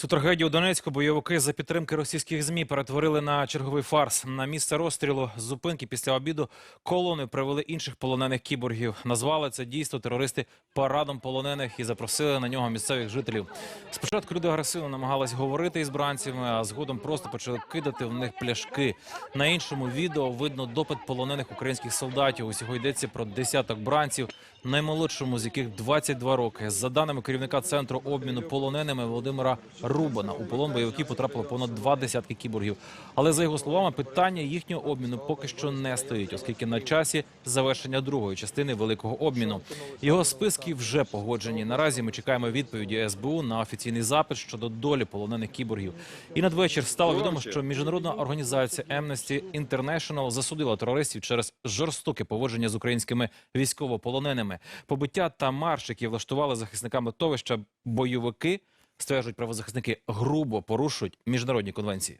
Цю трагедію у Донецьку бойовики за підтримки російських змі перетворили на черговий фарс. На місце розстрілу з зупинки після обіду колони привели інших полонених кіборгів. Назвали це дійство терористи парадом полонених і запросили на нього місцевих жителів. Спочатку люди агресивно намагались говорити із бранцями, а згодом просто почали кидати в них пляшки. На іншому відео видно допит полонених українських солдатів. Усього йдеться про десяток бранців, наймолодшому з яких 22 роки. За даними керівника центру обміну полоненими Володимира Рубана, у полон бойовиків потрапило понад два десятки кіборгів. Але за його словами, питання їхнього обміну поки що не стоїть, оскільки на часі завершення другої частини великого обміну. Його списки вже погоджені. Наразі ми чекаємо відповіді СБУ на офіційний запит щодо долі полонених кіборгів. І надвечір стало відомо, що міжнародна організація Amnesty International засудила терористів через жорстоке поводження з українськими військовополоненими. Побиття та марш, які влаштували захисникам литовища бойовики, стверджують правозахисники, грубо порушують міжнародні конвенції.